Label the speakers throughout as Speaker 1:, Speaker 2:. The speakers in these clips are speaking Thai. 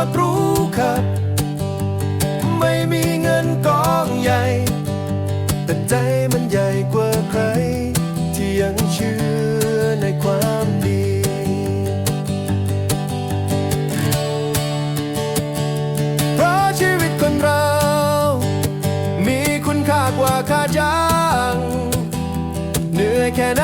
Speaker 1: รถรู้ครับ ไม่มีเงินกองใหญ่ แต่ใจมันใหญ่กว่าใคร ที่ยังเชื่อในความดี เพราะชีวิตคนเรา มีคุณค่ากว่าค่าจ้าง เหนื่อยแค่ไหน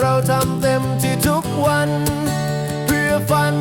Speaker 1: เราทำเต็มที่ทุกวัน เพื่อฝัน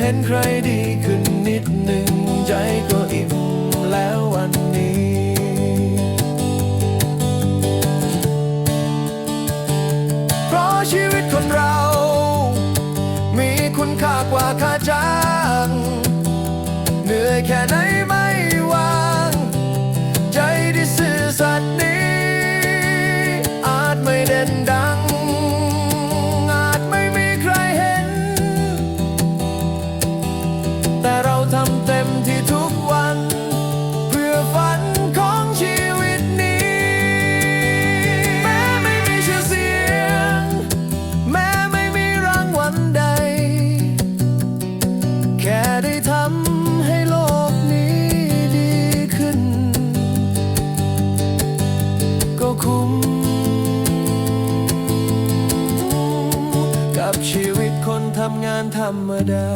Speaker 1: เห็นใครดีขึ้นนิดหนึ่งใจก็ำงานธรรมดา